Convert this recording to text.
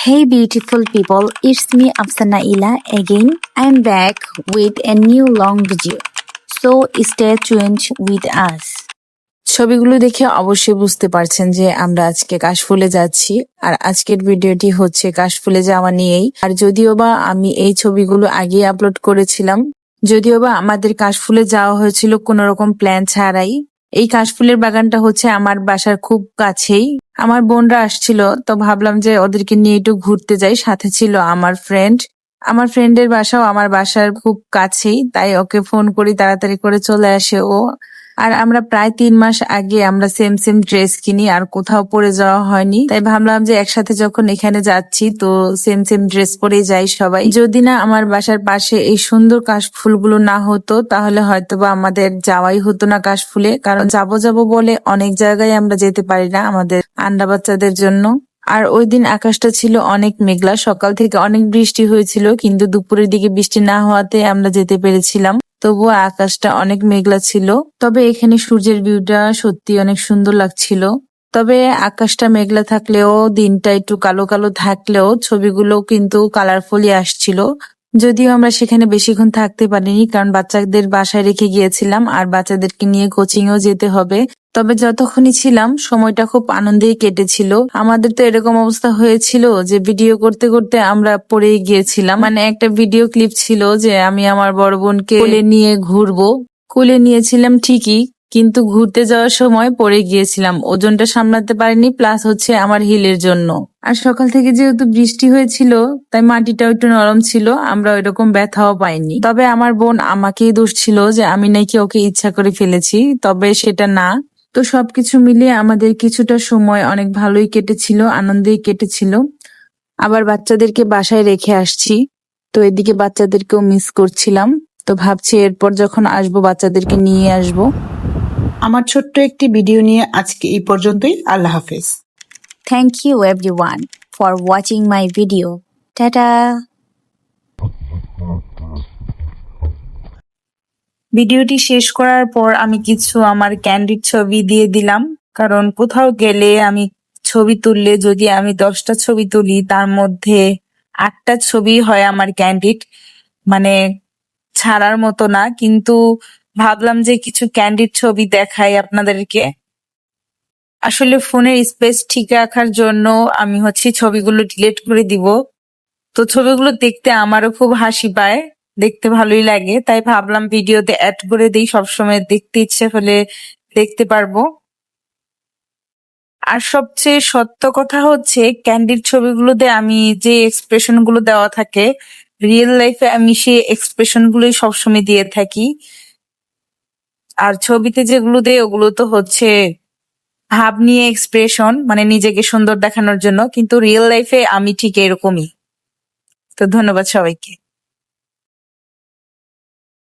Hey beautiful people, it's me Afsana Ila again. I'm back with a new long video. So stay tuned with us. ছবিগুলো দেখে অবশ্যই বুঝতে পারছেন যে আমরা আজকে কাশফুলে যাচ্ছি আর আজকের ভিডিওটি হচ্ছে কাশফুলে যাওয়া নিয়েই আর যদিও বা আমি এই ছবিগুলো আগে আপলোড করেছিলাম যদিও বা আমাদের কাশফুলে যাওয়া হয়েছিল কোনো রকম প্ল্যান ছাড়াই এই কাশফুলের বাগানটা হচ্ছে আমার বাসার খুব কাছেই। আমার বোনরা আসছিল, তো ভাবলাম যে ওদেরকে নিয়ে একটু ঘুরতে যাই। সাথে ছিল আমার ফ্রেন্ড আমার ফ্রেন্ডের বাসাও আমার বাসার খুব কাছেই, তাই ওকে ফোন করি, তাড়াতাড়ি করে চলে আসে ও। আর আমরা প্রায় তিন মাস আগে আমরা সেম সেম ড্রেস কিনি, আর কোথাও পরে যাওয়া হয়নি। তাই ভাবলাম যে একসাথে যখন এখানে যাচ্ছি, তো সেম সেম ড্রেস পরে যাই সবাই। যদি না আমার বাসার পাশে এই সুন্দর কাশফুলগুলো না হতো, তাহলে হয়তোবা আমাদের যাওয়াই হতো না কাশফুলে। কারণ যাব যাব বলে অনেক জায়গায় আমরা যেতে পারি না আমাদের আন্ডা বাচ্চাদের জন্য। আর ওই দিন আকাশটা ছিল অনেক মেঘলা। সকাল থেকে অনেক বৃষ্টি হয়েছিল, কিন্তু দুপুরের দিকে বৃষ্টি না হওয়াতে আমরা যেতে পেরেছিলাম। তবুও আকাশটা অনেক মেঘলা ছিল। তবে এখানে সূর্যের ভিউটা সত্যি অনেক সুন্দর লাগছিল। তবে আকাশটা মেঘলা থাকলেও, দিনটা একটু কালো কালো থাকলেও ছবিগুলো কিন্তু কালারফুলি আসছিল। যদিও আমরা সেখানে বেশিক্ষণ থাকতে পারিনি, কারণ বাচ্চাদের বাসায় রেখে গিয়েছিলাম আর বাচ্চাদেরকে নিয়ে কোচিং এও যেতে হবে। তবে যতক্ষণই ছিলাম, সময়টা খুব আনন্দেই কেটেছিল। আমাদের তো এরকম অবস্থা হয়েছিল যে ভিডিও করতে করতে আমরা পড়ে গিয়েছিলাম। মানে একটা ভিডিও ক্লিপ ছিল যে আমি আমার বড় বোনকে নিয়ে ঘুরবো। কোলে নিয়েছিলাম ঠিকই কিন্তু ঘুরতে যাওয়ার সময় পড়ে গিয়েছিলাম। ওজনটা সামলাতে পারিনি প্লাস হচ্ছে আমার হিলের জন্য। আর সকাল থেকে যেহেতু বৃষ্টি হয়েছিল, তাই মাটিটাও একটু নরম ছিল, আমরা ওইরকম ব্যথাও পাইনি। তবে আমার বোন আমাকেই দোষ ছিল যে আমি নাকি ওকে ইচ্ছা করে ফেলেছি, তবে সেটা না। তো সবকিছু মিলিয়ে আমাদের কিছুটা সময় অনেক ভালোই কেটেছিল, আনন্দেই কেটেছিল। আবার বাচ্চাদেরকে বাসায় রেখে আসছি। তো এদিকে বাচ্চাদেরকেও মিস করছিলাম। তো ভাবছি এরপর যখন আসব, বাচ্চাদেরকে নিয়ে আসব। আমার ছোট্ট একটি ভিডিও নিয়ে আজকে এই পর্যন্তই। আল্লাহ হাফেজ। Thank you everyone for watching my video tata ভিডিওটি শেষ করার পর আমি কিছু আমার ক্যান্ডিড ছবি দিয়ে দিলাম। কারণ কোথাও গেলে আমি ছবি তুললে যদি আমি দশটা ছবি তুলি তার মধ্যে আটটা ছবি হয় আমার ক্যান্ডিড মানে ছাড়ার মতো না কিন্তু ভাবলাম যে কিছু ক্যান্ডিড ছবি দেখাই আপনাদেরকে। আসলে ফোনের স্পেস ঠিক রাখার জন্য আমি হচ্ছে ছবিগুলো ডিলিট করে দিব। তো ছবিগুলো দেখতে আমারও খুব হাসি পায়, দেখতে ভালোই লাগে। তাই ভাবলাম ভিডিওতে অ্যাড করে দিই, সবসময় দেখতে ইচ্ছে হলে দেখতে পারব। আর সবচেয়ে সত্য কথা হচ্ছে ক্যান্ডিড ছবিগুলোতে আমি যে এক্সপ্রেশনগুলো দেওয়া থাকে রিয়েল লাইফে আমি সেই এক্সপ্রেশন গুলোই সবসময় দিয়ে থাকি। আর ছবিতে যেগুলো দেয়, ওগুলো তো হচ্ছে ভাব নিয়ে এক্সপ্রেশন মানে নিজেকে সুন্দর দেখানোর জন্য, কিন্তু রিয়েল লাইফে আমি ঠিক এরকমই। তো ধন্যবাদ সবাইকে।